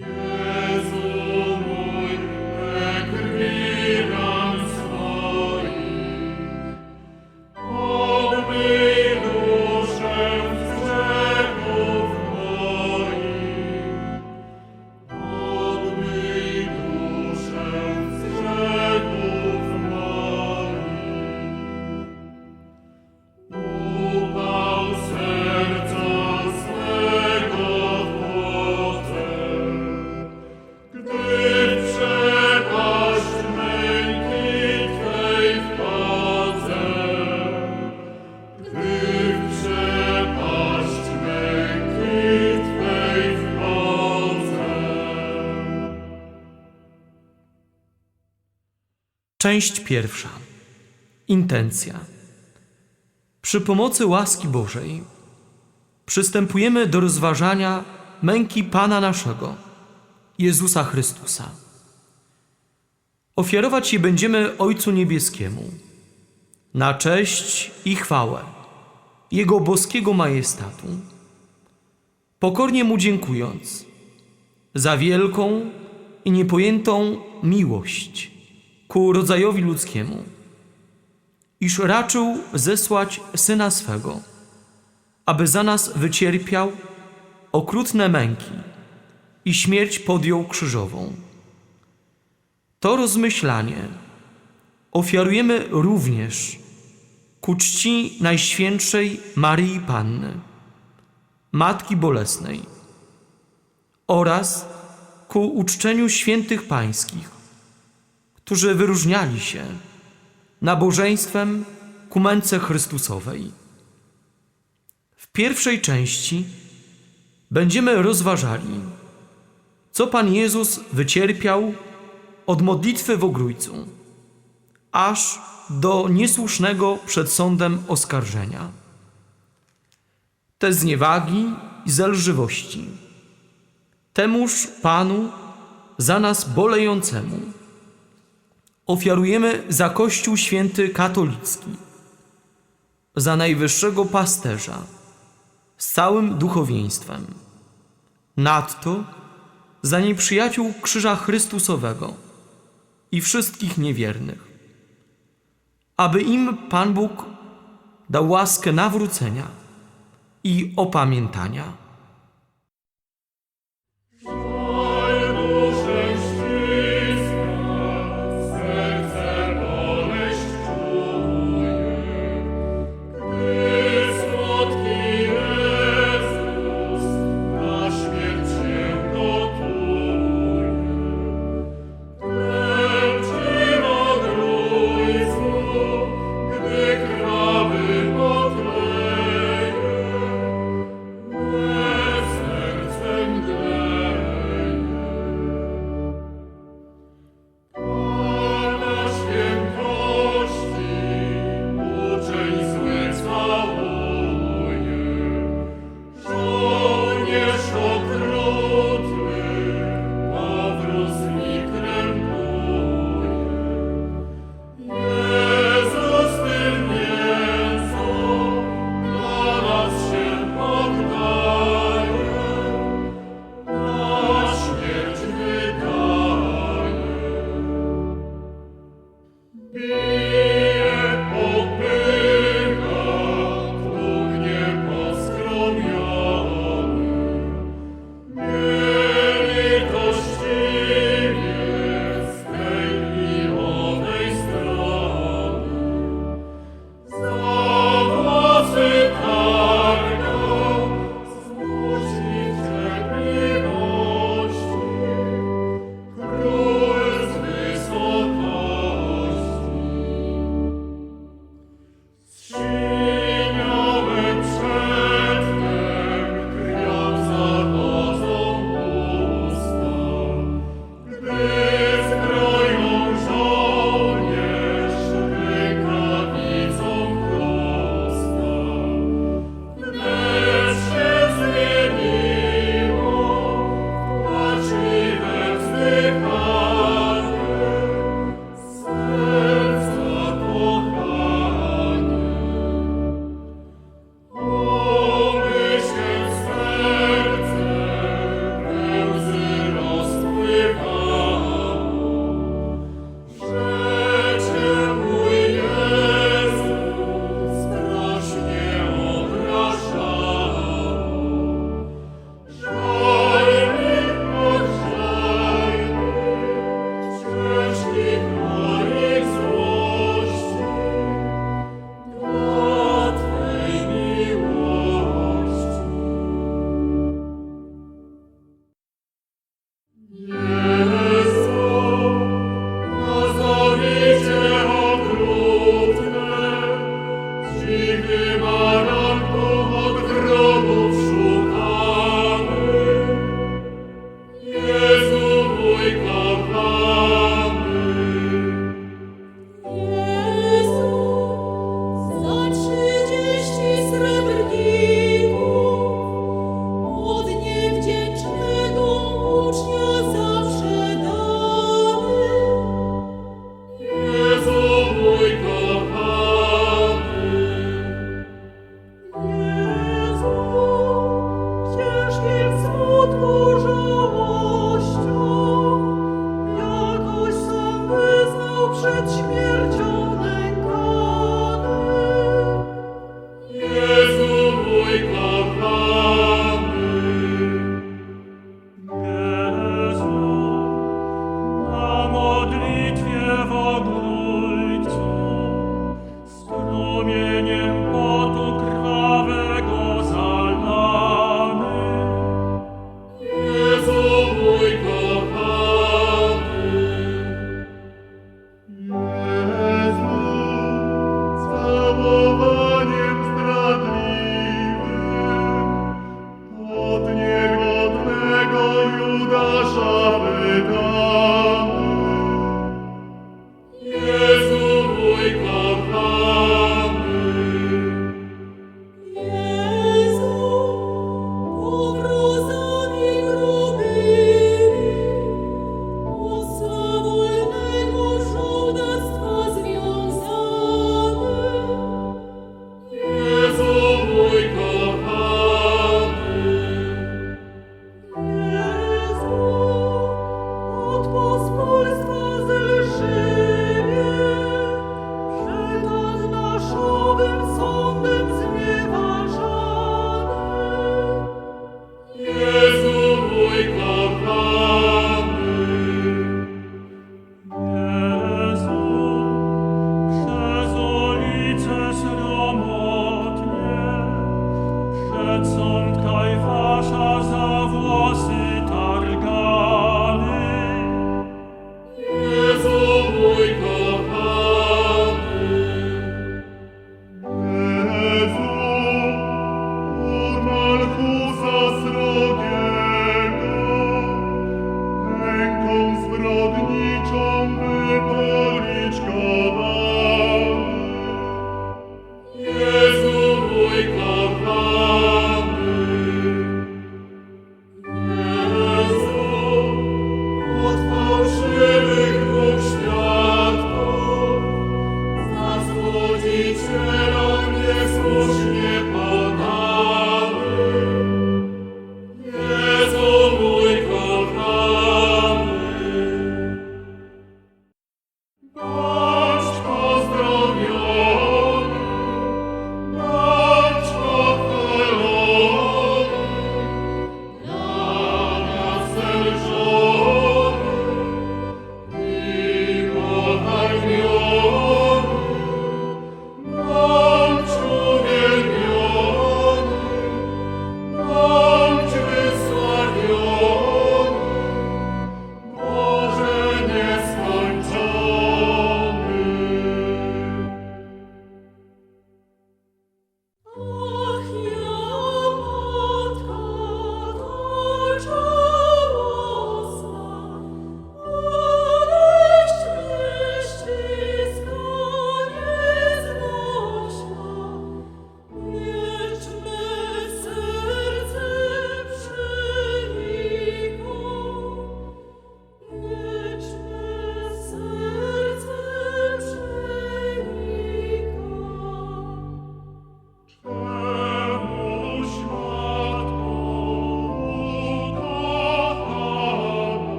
You. Część pierwsza. Intencja. Przy pomocy łaski Bożej przystępujemy do rozważania męki Pana naszego, Jezusa Chrystusa. Ofiarować je będziemy Ojcu Niebieskiemu na cześć i chwałę Jego boskiego majestatu, pokornie Mu dziękując za wielką i niepojętą miłość ku rodzajowi ludzkiemu, iż raczył zesłać Syna swego, aby za nas wycierpiał okrutne męki i śmierć podjął krzyżową. To rozmyślanie ofiarujemy również ku czci Najświętszej Maryi Panny, Matki Bolesnej oraz ku uczczeniu świętych pańskich, którzy wyróżniali się nabożeństwem ku męce Chrystusowej. W pierwszej części będziemy rozważali, co Pan Jezus wycierpiał od modlitwy w ogrójcu, aż do niesłusznego przed sądem oskarżenia. Te zniewagi i zelżywości temuż Panu za nas bolejącemu ofiarujemy za Kościół Święty Katolicki, za najwyższego pasterza z całym duchowieństwem, nadto za nieprzyjaciół Krzyża Chrystusowego i wszystkich niewiernych, aby im Pan Bóg dał łaskę nawrócenia i opamiętania.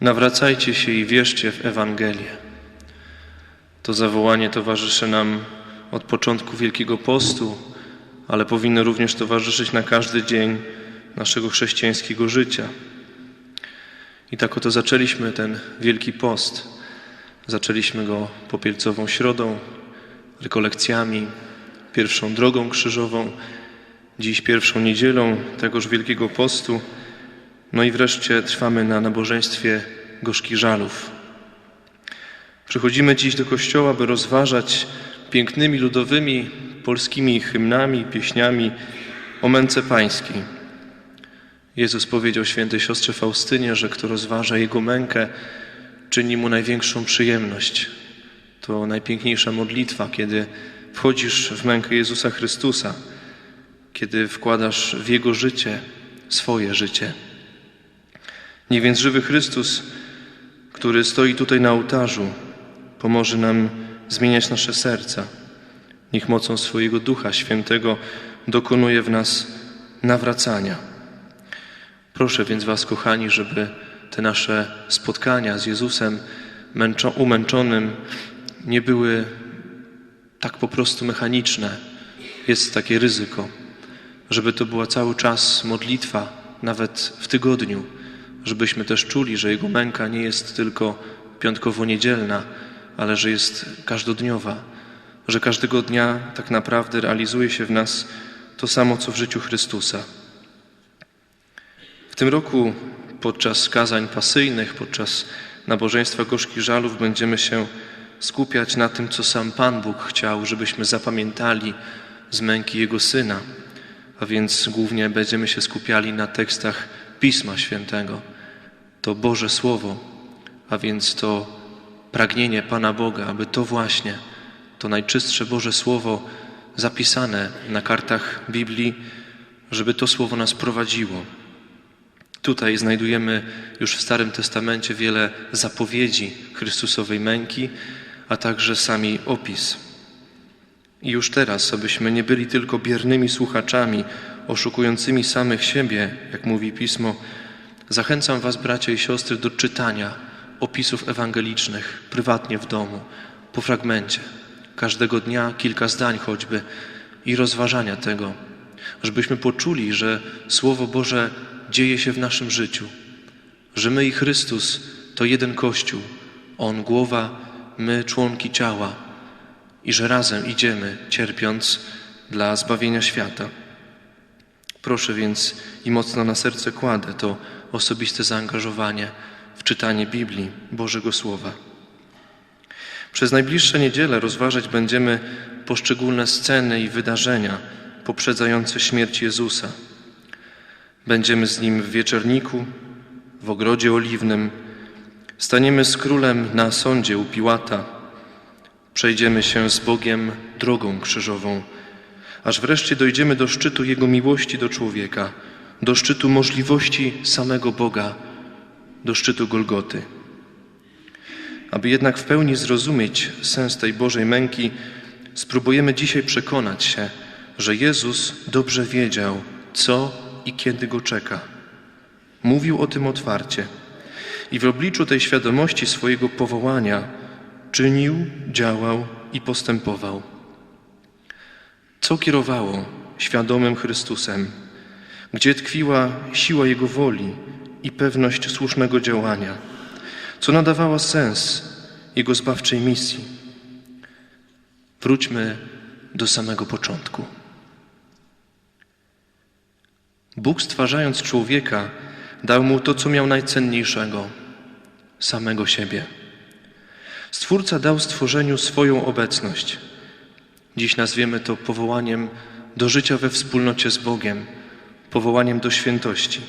Nawracajcie się i wierzcie w Ewangelię. To zawołanie towarzyszy nam od początku Wielkiego Postu, ale powinno również towarzyszyć na każdy dzień naszego chrześcijańskiego życia. I tak oto zaczęliśmy ten Wielki Post. Zaczęliśmy go popielcową środą, rekolekcjami, pierwszą drogą krzyżową, dziś pierwszą niedzielą tegoż Wielkiego Postu. No i wreszcie trwamy na nabożeństwie gorzkich żalów. Przychodzimy dziś do kościoła, by rozważać pięknymi ludowymi polskimi hymnami, pieśniami o męce pańskiej. Jezus powiedział świętej siostrze Faustynie, że kto rozważa Jego mękę, czyni mu największą przyjemność. To najpiękniejsza modlitwa, kiedy wchodzisz w mękę Jezusa Chrystusa, kiedy wkładasz w Jego życie swoje życie. Niech więc żywy Chrystus, który stoi tutaj na ołtarzu, pomoże nam zmieniać nasze serca. Niech mocą swojego Ducha Świętego dokonuje w nas nawracania. Proszę więc Was, kochani, żeby te nasze spotkania z Jezusem męczo- umęczonym nie były tak po prostu mechaniczne. Jest takie ryzyko, żeby to była cały czas modlitwa, nawet w tygodniu, żebyśmy też czuli, że Jego męka nie jest tylko piątkowo-niedzielna, ale że jest każdodniowa, że każdego dnia tak naprawdę realizuje się w nas to samo, co w życiu Chrystusa. W tym roku podczas kazań pasyjnych, podczas nabożeństwa gorzkich żalów będziemy się skupiać na tym, co sam Pan Bóg chciał, żebyśmy zapamiętali z męki Jego Syna, a więc głównie będziemy się skupiali na tekstach Pisma Świętego. To Boże Słowo, a więc to pragnienie Pana Boga, aby to właśnie, to najczystsze Boże Słowo zapisane na kartach Biblii, żeby to Słowo nas prowadziło. Tutaj znajdujemy już w Starym Testamencie wiele zapowiedzi Chrystusowej męki, a także sami opis. I już teraz, abyśmy nie byli tylko biernymi słuchaczami, oszukującymi samych siebie, jak mówi Pismo, zachęcam Was, bracia i siostry, do czytania opisów ewangelicznych prywatnie w domu, po fragmencie, każdego dnia kilka zdań choćby i rozważania tego, żebyśmy poczuli, że Słowo Boże dzieje się w naszym życiu, że my i Chrystus to jeden Kościół, On głowa, my członki ciała i że razem idziemy, cierpiąc dla zbawienia świata. Proszę więc i mocno na serce kładę to osobiste zaangażowanie w czytanie Biblii, Bożego Słowa. Przez najbliższe niedziele rozważać będziemy poszczególne sceny i wydarzenia poprzedzające śmierć Jezusa. Będziemy z Nim w wieczerniku, w ogrodzie oliwnym, staniemy z Królem na sądzie u Piłata, przejdziemy się z Bogiem drogą krzyżową, aż wreszcie dojdziemy do szczytu Jego miłości do człowieka, do szczytu możliwości samego Boga, do szczytu Golgoty. Aby jednak w pełni zrozumieć sens tej Bożej męki, spróbujemy dzisiaj przekonać się, że Jezus dobrze wiedział, co i kiedy go czeka. Mówił o tym otwarcie i w obliczu tej świadomości swojego powołania czynił, działał i postępował. Co kierowało świadomym Chrystusem? Gdzie tkwiła siła Jego woli i pewność słusznego działania? Co nadawała sens Jego zbawczej misji? Wróćmy do samego początku. Bóg stwarzając człowieka dał mu to, co miał najcenniejszego samego siebie. Stwórca dał stworzeniu swoją obecność. Dziś nazwiemy to powołaniem do życia we wspólnocie z Bogiem, powołaniem do świętości.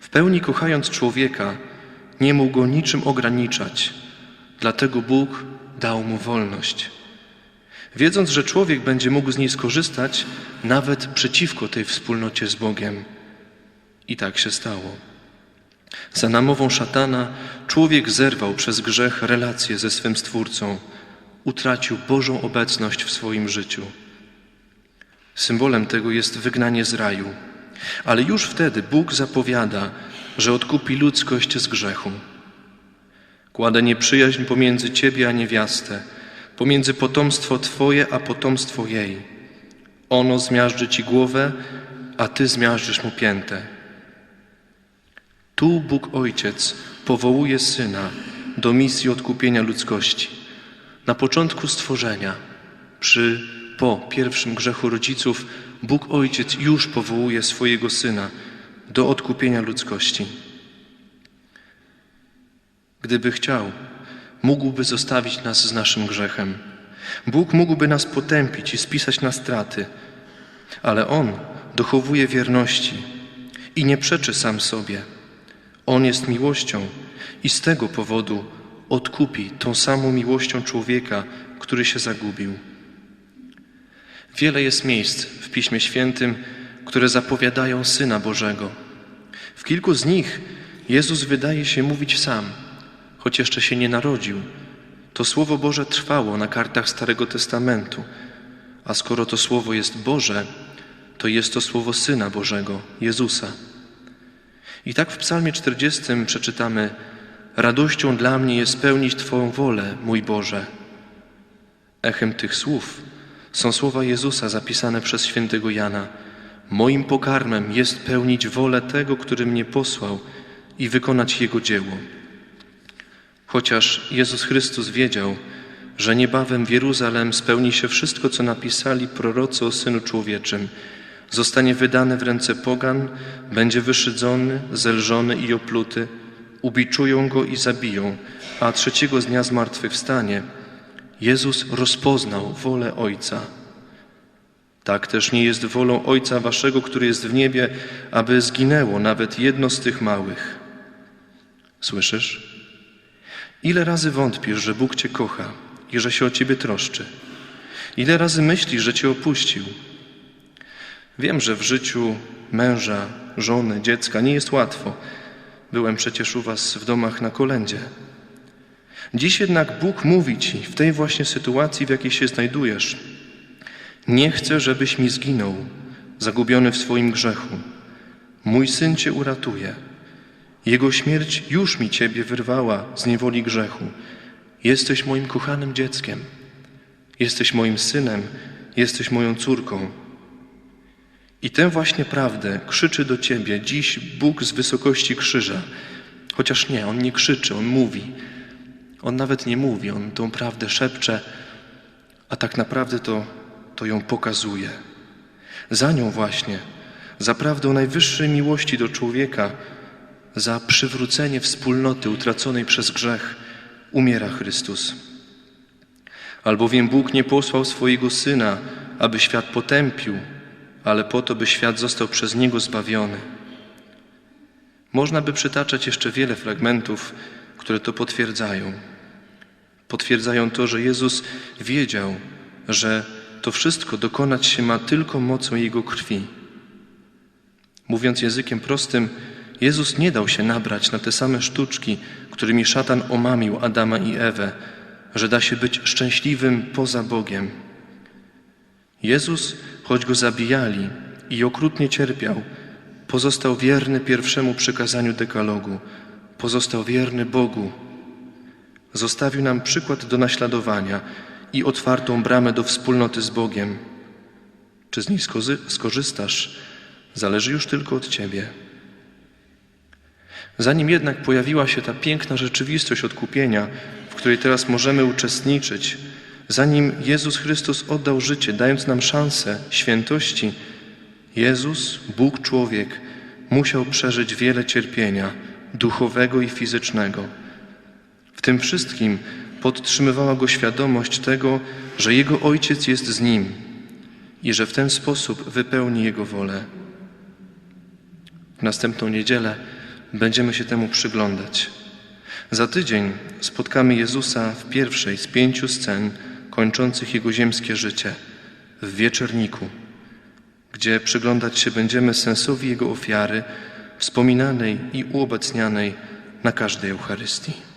W pełni kochając człowieka, nie mógł go niczym ograniczać, dlatego Bóg dał mu wolność. Wiedząc, że człowiek będzie mógł z niej skorzystać nawet przeciwko tej wspólnocie z Bogiem. I tak się stało. Za namową szatana człowiek zerwał przez grzech relacje ze swym Stwórcą, utracił Bożą obecność w swoim życiu. Symbolem tego jest wygnanie z raju. Ale już wtedy Bóg zapowiada, że odkupi ludzkość z grzechu. Kładę nieprzyjaźń pomiędzy Ciebie a niewiastę, pomiędzy potomstwo Twoje a potomstwo jej. Ono zmiażdży Ci głowę, a Ty zmiażdżysz mu piętę. Tu Bóg Ojciec powołuje Syna do misji odkupienia ludzkości. Na początku stworzenia, przy, po pierwszym grzechu rodziców, Bóg Ojciec już powołuje swojego Syna do odkupienia ludzkości. Gdyby chciał, mógłby zostawić nas z naszym grzechem. Bóg mógłby nas potępić i spisać na straty, ale On dochowuje wierności i nie przeczy sam sobie. On jest miłością i z tego powodu odkupi tą samą miłością człowieka, który się zagubił. Wiele jest miejsc w Piśmie Świętym, które zapowiadają Syna Bożego. W kilku z nich Jezus wydaje się mówić sam, choć jeszcze się nie narodził. To Słowo Boże trwało na kartach Starego Testamentu, a skoro to Słowo jest Boże, to jest to Słowo Syna Bożego, Jezusa. I tak w Psalmie 40 przeczytamy: Radością dla mnie jest spełnić Twoją wolę, mój Boże. Echem tych słów są słowa Jezusa zapisane przez świętego Jana: Moim pokarmem jest pełnić wolę tego, który mnie posłał i wykonać jego dzieło. Chociaż Jezus Chrystus wiedział, że niebawem w Jeruzalem spełni się wszystko, co napisali prorocy o Synu Człowieczym, zostanie wydane w ręce pogan, będzie wyszydzony, zelżony i opluty, ubiczują go i zabiją, a trzeciego dnia zmartwychwstanie. Jezus rozpoznał wolę Ojca. Tak też nie jest wolą Ojca Waszego, który jest w niebie, aby zginęło nawet jedno z tych małych. Słyszysz? Ile razy wątpisz, że Bóg Cię kocha i że się o Ciebie troszczy? Ile razy myślisz, że Cię opuścił? Wiem, że w życiu męża, żony, dziecka nie jest łatwo. Byłem przecież u Was w domach na kolędzie. Dziś jednak Bóg mówi Ci w tej właśnie sytuacji, w jakiej się znajdujesz: Nie chcę, żebyś mi zginął, zagubiony w swoim grzechu. Mój syn Cię uratuje. Jego śmierć już mi Ciebie wyrwała z niewoli grzechu. Jesteś moim kochanym dzieckiem. Jesteś moim synem, jesteś moją córką. I tę właśnie prawdę krzyczy do Ciebie dziś Bóg z wysokości krzyża. Chociaż nie, On nie krzyczy, On mówi. On nawet nie mówi, On tą prawdę szepcze, a tak naprawdę to, to ją pokazuje. Za nią właśnie, za prawdą najwyższej miłości do człowieka, za przywrócenie wspólnoty utraconej przez grzech, umiera Chrystus. Albowiem Bóg nie posłał swojego Syna, aby świat potępił, ale po to, by świat został przez Niego zbawiony. Można by przytaczać jeszcze wiele fragmentów, które to potwierdzają. Potwierdzają to, że Jezus wiedział, że to wszystko dokonać się ma tylko mocą Jego krwi. Mówiąc językiem prostym, Jezus nie dał się nabrać na te same sztuczki, którymi szatan omamił Adama i Ewę, że da się być szczęśliwym poza Bogiem. Jezus, choć go zabijali i okrutnie cierpiał, pozostał wierny pierwszemu przykazaniu dekalogu, pozostał wierny Bogu. Zostawił nam przykład do naśladowania i otwartą bramę do wspólnoty z Bogiem. Czy z niej skorzystasz, zależy już tylko od Ciebie. Zanim jednak pojawiła się ta piękna rzeczywistość odkupienia, w której teraz możemy uczestniczyć, zanim Jezus Chrystus oddał życie, dając nam szansę świętości, Jezus, Bóg człowiek, musiał przeżyć wiele cierpienia duchowego i fizycznego. W tym wszystkim podtrzymywała go świadomość tego, że jego Ojciec jest z nim i że w ten sposób wypełni jego wolę. W następną niedzielę będziemy się temu przyglądać. Za tydzień spotkamy Jezusa w pierwszej z pięciu scen kończących jego ziemskie życie w wieczorniku, gdzie przyglądać się będziemy sensowi jego ofiary, wspominanej i uobecnianej na każdej Eucharystii.